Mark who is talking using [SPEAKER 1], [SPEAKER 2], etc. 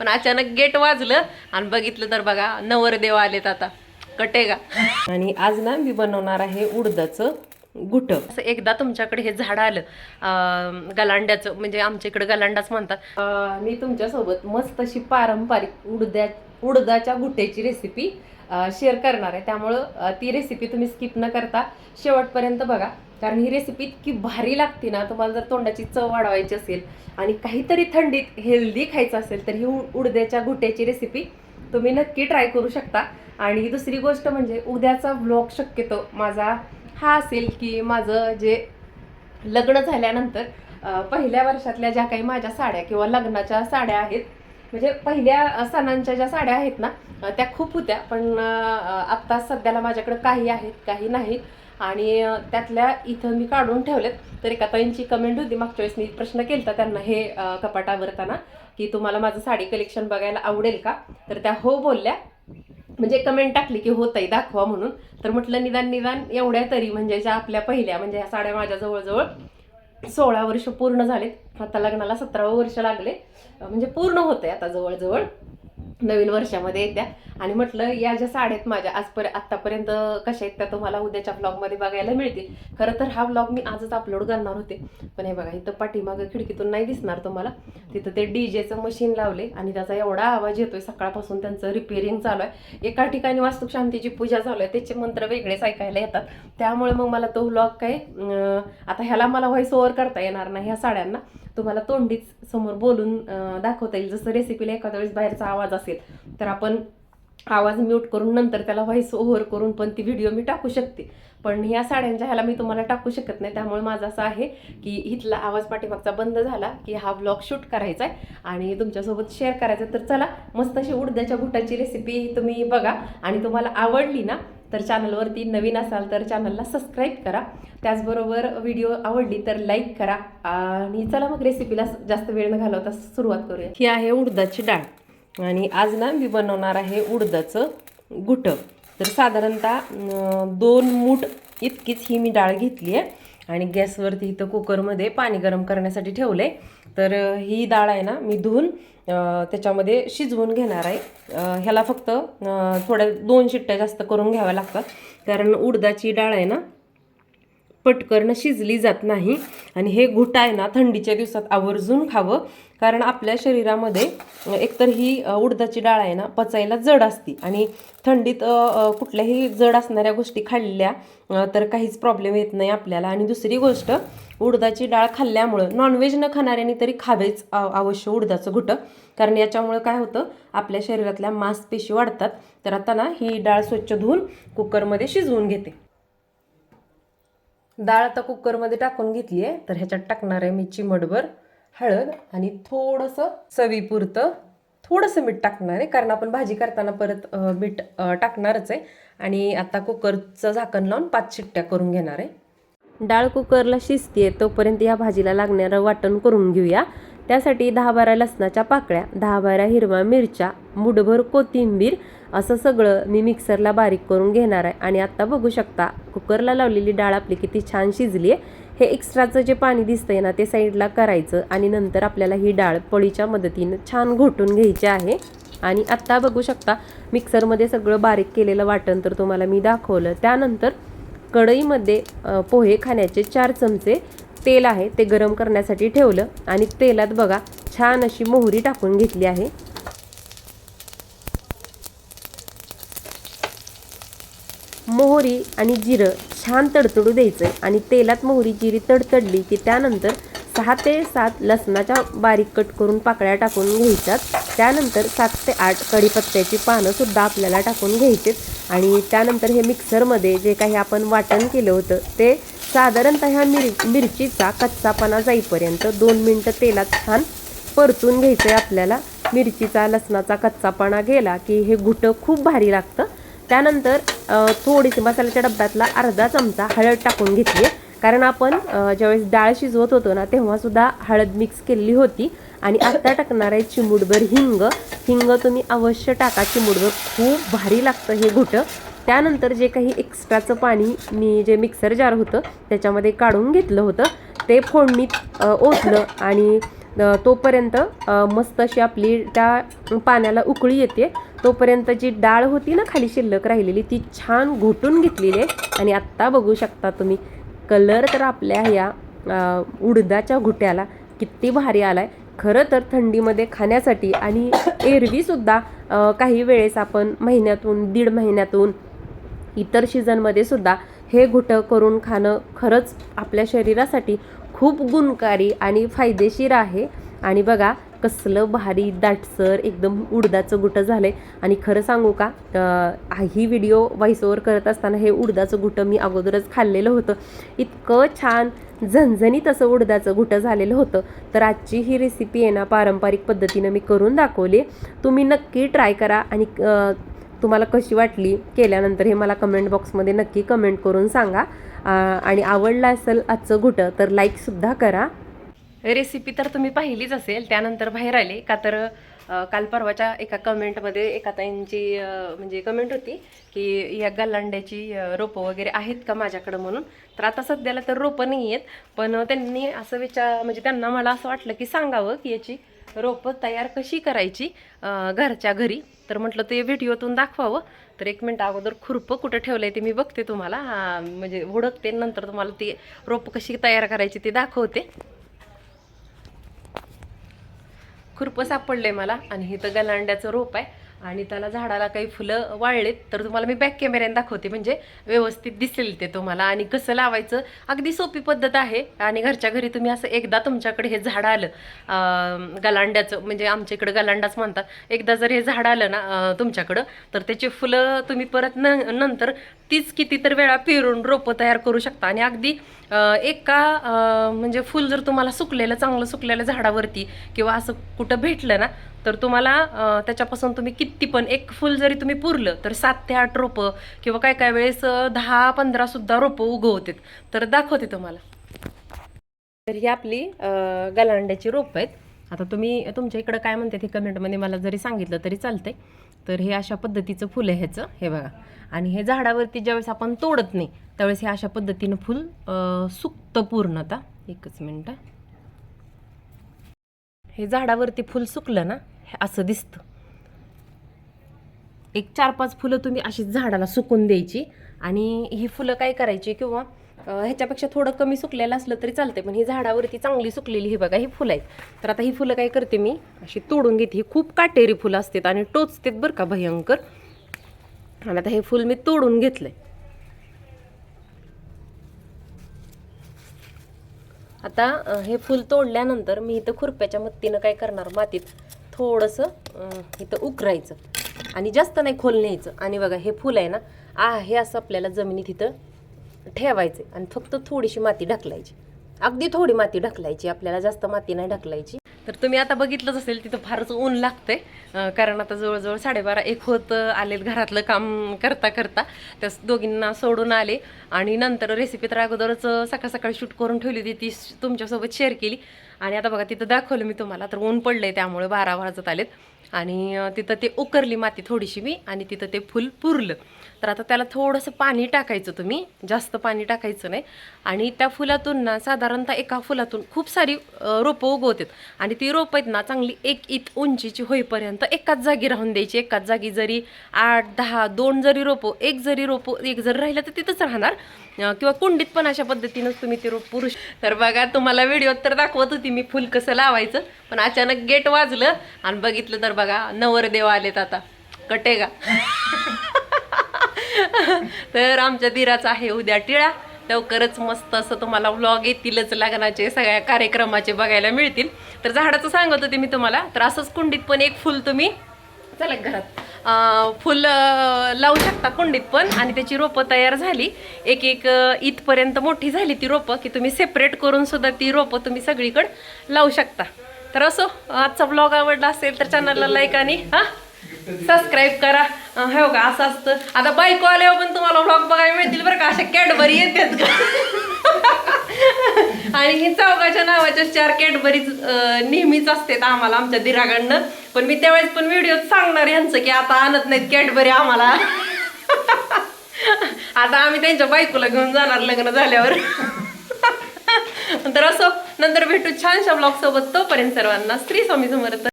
[SPEAKER 1] पण अचानक गेट वाजलं आणि बघितलं तर बघा नवरदेव आलेत आता. कटे का? आणि आज ना मी बनवणार आहे उडदाचं गुट असं एकदा तुमच्याकडे हे झाड आलं गलांड्याचं म्हणजे आमच्या इकडे गलांडाच म्हणतात. मी तुमच्यासोबत मस्त अशी पारंपरिक उडद्या उडदाच्या गुट्याची रेसिपी शेअर करणार आहे. त्यामुळं ती रेसिपी तुम्ही स्किप न करता शेवटपर्यंत बघा. कारण ही रेसिपी इतकी भारी लागते ना तुम्हाला जर तोंडाची चव वाढवायची असेल आणि काहीतरी थंडीत हेल्दी खायचं असेल तर ही उ- उडद्याच्या गुट्याची रेसिपी तुम्ही नक्की ट्राय करू शकता. आणि दुसरी गोष्ट म्हणजे उद्याचा व्लॉग शक्यतो माझा हा असेल की माझं जे लग्न झाल्यानंतर पहिल्या वर्षातल्या ज्या काही माझ्या साड्या किंवा लग्नाच्या साड्या आहेत म्हणजे पहिल्या सणांच्या ज्या साड्या आहेत ना त्या खूप होत्या. पण आत्ता सध्याला माझ्याकडे काही आहेत काही नाहीत. आणि त्यातल्या इथं मी काढून ठेवलेत. तर एका ताईंची कमेंट होती मागच्या वेळेस मी प्रश्न केला त्यांना हे कपाटावरताना की तुम्हाला माझं साडी कलेक्शन बघायला आवडेल का? तर त्या हो बोलल्या. म्हणजे कमेंट टाकली की हो ताई दाखवा म्हणून. तर म्हटलं निदान निदान एवढ्या तरी म्हणजे ज्या आपल्या पहिल्या म्हणजे ह्या साड्या माझ्या जवळजवळ सोळा वर्ष पूर्ण झालेत. आता लग्नाला सतरावं वर्ष लागले. म्हणजे पूर्ण होतंय आता जवळजवळ. नवीन वर्षामध्ये येत्या. आणि म्हटलं या ज्या साड्या आहेत माझ्या आजपर्यंत आत्तापर्यंत कशा आहेत त्या तुम्हाला उद्याच्या ब्लॉगमध्ये बघायला मिळतील. खरं तर हा ब्लॉग मी आजच अपलोड करणार होते. पण हे बघा इथं पाठीमागं खिडकीतून नाही दिसणार तुम्हाला. तिथं ते डीजेचं मशीन लावले आणि त्याचा एवढा आवाज येतोय. सकाळपासून त्यांचं रिपेअरिंग चालू आहे. एका ठिकाणी वास्तुशांतीची पूजा चालू आहे. त्याचे मंत्र वेगळेच ऐकायला येतात. त्यामुळे मग मला तो व्लॉग काय आता ह्याला मला व्हॉइस ओव्हर करता येणार नाही ह्या साड्यांना. तुम्हाला तोंडीच समोर बोलून दाखवता येईल. जसं रेसिपीला एखाद्या वेळेस बाहेरचा आवाज असेल तर आपण आवाज म्यूट करून नंतर त्याला व्हॉइस ओव्हर करून पण ती व्हिडिओ मी टाकू शकते. पण ह्या साड्यांच्या ह्याला मी तुम्हाला टाकू शकत नाही. त्यामुळे माझं असं आहे की इथला आवाज पाठीमागचा बंद झाला की हा ब्लॉग शूट करायचा आहे. आणि तुमच्यासोबत शेअर करायचा आहे. तर चला मस्त अशी उडद्याच्या गुटाची रेसिपी तुम्ही बघा. आणि तुम्हाला आवडली ना तर चॅनलवरती नवीन असाल तर चॅनलला सबस्क्राईब करा. त्याचबरोबर व्हिडिओ आवडली तर लाईक करा. आणि चला मग रेसिपीला जास्त वेळ न घालवता सुरुवात करूया. ही आहे उडदाची डाळ. आणि आज ना मी बनवणार आहे उडदाचं गुटं. तर साधारणतः दोन मूठ इतकीच ही मी डाळ घेतली आहे आणि गॅसवरती इथं कुकरमध्ये पाणी गरम करण्यासाठी ठेवलं आहे तर ही डाळ आहे ना मी धुवून त्याच्यामध्ये शिजवून घेणार आहे. ह्याला फक्त थोड्या दोन शिट्ट्या जास्त करून घ्याव्या लागतात. कारण उडदाची डाळ आहे ना पटकन शिजली जात नाही. आणि हे घुट आहे ना थंडीच्या दिवसात आवर्जून खावं. कारण आपल्या शरीरामध्ये एकतर ही उडदाची डाळ आहे ना पचायला जड असते. आणि थंडीत कुठल्याही जड असणाऱ्या गोष्टी खाल्ल्या तर काहीच प्रॉब्लेम येत नाही आपल्याला. आणि दुसरी गोष्ट उडदाची डाळ खाल्ल्यामुळं नॉनव्हेज न खाणाऱ्यांनी तरी खावेच अवश्य उडदाचं घुटं. कारण याच्यामुळं काय होतं आपल्या शरीरातल्या मांसपेशी वाढतात. तर आता ना ही डाळ स्वच्छ धुवून कुकरमध्ये शिजवून घेते. डाळ आता कुकरमध्ये टाकून घेतली आहे तर ह्याच्यात टाकणार आहे मी चिमटभर हळद आणि थोडंसं चवीपुरतं थोडंसं मीठ टाकणार आहे. कारण आपण भाजी करताना परत मीठ टाकणारच आहे. आणि आता कुकरचं झाकण लावून पाच शिट्ट्या करून घेणार आहे. डाळ कुकरला शिजते तोपर्यंत या भाजीला लागणारं वाटण करून घेऊया. त्यासाठी दहा बारा लसणाच्या पाकळ्या दहा बारा हिरव्या मिरच्या मुठभर कोथिंबीर असं सगळं मी मिक्सरला बारीक करून घेणार आहे. आणि आत्ता बघू शकता कुकरला लावलेली डाळ आपली किती छान शिजली आहे हे एक्स्ट्राचं जे पाणी दिसतंय ना ते साईडला करायचं आणि नंतर आपल्याला ही डाळ पळीच्या मदतीनं छान घोटून घ्यायची आहे. आणि आत्ता बघू शकता मिक्सरमध्ये सगळं बारीक केलेलं वाटण तर तुम्हाला मी दाखवलं. त्यानंतर कढईमध्ये पोहे खाण्याचे चार चमचे तेल आहे ते गरम करण्यासाठी ठेवलं. आणि तेलात बघा छान अशी मोहरी टाकून घेतली आहे. मोहरी आणि जिरं छान तडतडू द्यायचं आणि तेलात मोहरी जिरी तडतडली की त्यानंतर सहा ते सात लसणाच्या बारीक कट करून पाकळ्या टाकून घ्यायच्यात. त्यानंतर सात ते आठ कढीपत्त्याची पानंसुद्धा आपल्याला टाकून घ्यायचेत. आणि त्यानंतर हे मिक्सरमध्ये जे काही आपण वाटण केलं होतं ते साधारणतः ह्या मिर मिरचीचा कच्चापणा जाईपर्यंत दोन मिनटं तेलात छान परतून घ्यायचं आहे आपल्याला. मिरचीचा लसणाचा कच्चापणा गेला की हे घुटं खूप भारी लागतं. त्यानंतर थोडीशी मसाल्याच्या डब्यातला अर्धा चमचा हळद टाकून घेतली. कारण आपण ज्यावेळेस डाळ शिजवत होतो ना तेव्हासुद्धा हळद मिक्स केलेली होती. आणि आता टाकणार आहे चिमूटभर हिंग. हिंग तुम्ही अवश्य टाका. चिमूटभर खूप भारी लागतं हे घुटं. त्यानंतर जे काही एक्स्ट्राचं पाणी मी जे मिक्सर जार होतं त्याच्यामध्ये काढून घेतलं होतं. ते फोडणीत ओतलं आणि तोपर्यंत मस्त अशी आपली त्या पाण्याला उकळी येते. तोपर्यंत जी डाळ होती ना खाली शिल्लक राहिलेली ती छान घोटून घेतलेली आहे. आणि आत्ता बघू शकता तुम्ही कलर तर आपल्या ह्या उडदाच्या घुट्याला किती भारी आला आहे खरं तर थंडीमध्ये खाण्यासाठी आणि एरवीसुद्धा काही वेळेस आपण महिन्यातून दीड महिन्यातून इतर सीझनमध्ये सुद्धा हे घुटं करून खाणं खरंच आपल्या शरीरासाठी खूप गुणकारी आणि फायदेशीर आहे. आणि बघा कसलं भारी दाटसर एकदम उडदाचं गुटं झालं आहे आणि खरं सांगू का ही व्हिडिओ व्हॉइस ओव्हर करत असताना हे उडदाचं गुटं मी अगोदरच खाल्लेलं होतं. इतकं छान झणझणीत असं उडदाचं गुटं झालेलं होतं. तर आजची ही रेसिपी आहे ना पारंपरिक पद्धतीनं मी करून दाखवली. तुम्ही नक्की ट्राय करा आणि तुम्हाला कशी वाटली केल्यानंतर हे मला कमेंट बॉक्समध्ये नक्की कमेंट करून सांगा. आणि आवडलं असेल आजचं घुटं तर लाईकसुद्धा करा. रेसिपी तर तुम्ही पाहिलीच असेल त्यानंतर बाहेर आले का तर काल परवाच्या एका कमेंटमध्ये एका ताईंची म्हणजे कमेंट होती की या गल्लांड्याची रोपं वगैरे आहेत का माझ्याकडं म्हणून? तर आता सध्याला तर रोपं नाही आहेत पण त्यांनी असं विचार म्हणजे त्यांना मला असं वाटलं की सांगावं की याची रोपं तयार कशी करायची घरच्या घरी? तर म्हटलं ते व्हिडिओतून दाखवावं. तर एक मिनटं अगोदर खुरपं कुठं ठेवलं आहे ते मी बघते तुम्हाला. म्हणजे हुडकते नंतर तुम्हाला ती रोपं कशी तयार करायची ते दाखवते. खुरपं सापडलं आहे मला आणि इथं गलांड्याचं रोप आहे. आणि त्याला झाडाला काही फुलं वाळलेत तर तुम्हाला मी बॅक कॅमेऱ्याने दाखवते. म्हणजे व्यवस्थित दिसेल ते तुम्हाला. आणि कसं लावायचं अगदी सोपी पद्धत आहे. आणि घरच्या घरी तुम्ही असं एकदा तुमच्याकडे हे झाड आलं गलांड्याचं म्हणजे आमच्या इकडं गलांडाच म्हणतात. एकदा जर हे झाड आलं ना तुमच्याकडं तर त्याची फुलं तुम्ही परत न नंतर तीच किती तर वेळा पेरून रोपं तयार करू शकता. आणि अगदी एका म्हणजे फुल जर तुम्हाला सुकलेलं चांगलं सुकलेलं झाडावरती किंवा असं कुठं भेटलं ना तर तुम्हाला त्याच्यापासून तुम्ही किती पण एक फुल जरी तुम्ही पुरलं तर सात ते आठ रोपं किंवा काय काय वेळेस दहा पंधरा सुद्धा रोपं उगवतात. तर दाखवते तुम्हाला. तर ही आपली गलांड्याची रोपं आहेत. आता तुम्ही तुमच्या इकडं काय म्हणते हे कमेंटमध्ये मला जरी सांगितलं तरी चालतंय. तर हे अशा पद्धतीचं फुल आहे ह्याचं हे बघा. आणि हे झाडावरती ज्यावेळेस आपण तोडत नाही त्यावेळेस हे अशा पद्धतीनं फुल सुकतं पूर्णता एकच मिनटं. हे झाडावरती फुल सुकलं ना असं दिसतं. एक चार पाच फुलं तुम्ही अशीच झाडाला सुकून द्यायची आणि ही फुलं काय करायची किंवा ह्याच्यापेक्षा थोडं कमी सुकलेलं असलं तरी चालते पण ही झाडावरती चांगली सुकलेली ही बघा ही फुलं आहेत. तर आता ही फुलं काय करते मी अशी तोडून घेते. ही खूप काटेरी फुलं असतात आणि टोचतात बरं का भयंकर. आणि आता हे फुल मी तोडून घेतलंय. आता हे फुल तोडल्यानंतर मी इथं खुरप्याच्या मत्तीनं काय करणार? मातीत थोडंसं इथं उकरायचं. आणि जास्त नाही खोल न्यायचं. आणि बघा हे फुल आहे ना आ हे असं आपल्याला जमिनीत इथं ठेवायचं आणि फक्त थोडीशी माती ढकलायची. अगदी थोडी माती ढकलायची. आपल्याला जास्त माती नाही ढकलायची. तर तुम्ही आता बघितलंच असेल तिथं फारच ऊन लागतंय. कारण आता जवळजवळ साडेबारा एक होत आलेत घरातलं काम करता करता. त्या दोघींना सोडून आले. आणि नंतर रेसिपी तर अगोदरच सकाळ सकाळी शूट करून ठेवली होती. ती तुमच्यासोबत शेअर केली. आणि आता बघा तिथं दाखवलं मी तुम्हाला. तर ऊन पडलं आहे त्यामुळे बारा वाजत आलेत. आणि तिथं ते उकरली माती थोडीशी मी आणि तिथं ते फुल पुरलं. तर आता त्याला थोडंसं पाणी टाकायचं तुम्ही जास्त पाणी टाकायचं नाही. आणि त्या फुलातून ना साधारणतः एका फुलातून खूप सारी रोपं उगवतात. आणि ती रोपं आहेत ना चांगली एक इत उंचीची होईपर्यंत एकाच जागी राहून द्यायची. एकाच जागी जरी आठ दहा दोन जरी रोपं एक जरी रोपं एक जरी राहिलं तर तिथंच राहणार. किंवा कुंडीत पण अशा पद्धतीनंच तुम्ही ते रोप पुरुष तर बघा तुम्हाला व्हिडिओत तर दाखवत होती मी फुल कसं लावायचं पण अचानक गेट वाजलं आणि बघितलं तर बघा नवरदेव आलेत आता. कटेगा तर आमच्या दिराचा आहे उद्या टिळा. लवकरच मस्त असं तुम्हाला व्लॉग येतीलच लग्नाचे सगळ्या कार्यक्रमाचे बघायला मिळतील. तर झाडाचं सांगत होते मी तुम्हाला तर असंच कुंडीत पण एक फुल तुम्ही चला घरात. फुल लावू शकता कुंडीत पण. आणि त्याची रोपं तयार झाली. एक एक इथपर्यंत मोठी झाली ती रोपं की तुम्ही सेपरेट करून सुद्धा ती रोपं तुम्ही सगळीकडे लावू शकता. तर असो आजचा ब्लॉग आवडला असेल तर चॅनलला लाईक आणि हां? सबस्क्राईब करा. हो का? असं असतं. आता बायको आल्यावर पण तुम्हाला ब्लॉग बघायला मिळतील बरं का? अशा कॅडबरी येतात का? आणि ही चौकाच्या नावाच्या चार कॅडबरीज नेहमीच असतात आम्हाला आमच्या दिराकडनं. पण मी त्यावेळेस पण व्हिडिओत सांगणार यांचं की आता आणत नाहीत कॅडबरी आम्हाला. आता आम्ही त्यांच्या बायकोला घेऊन जाणार लग्न झाल्यावर. तर असं नंतर भेटू छानशा ब्लॉग सोबत. तोपर्यंत सर्वांना स्त्री स्वामी समर्थ.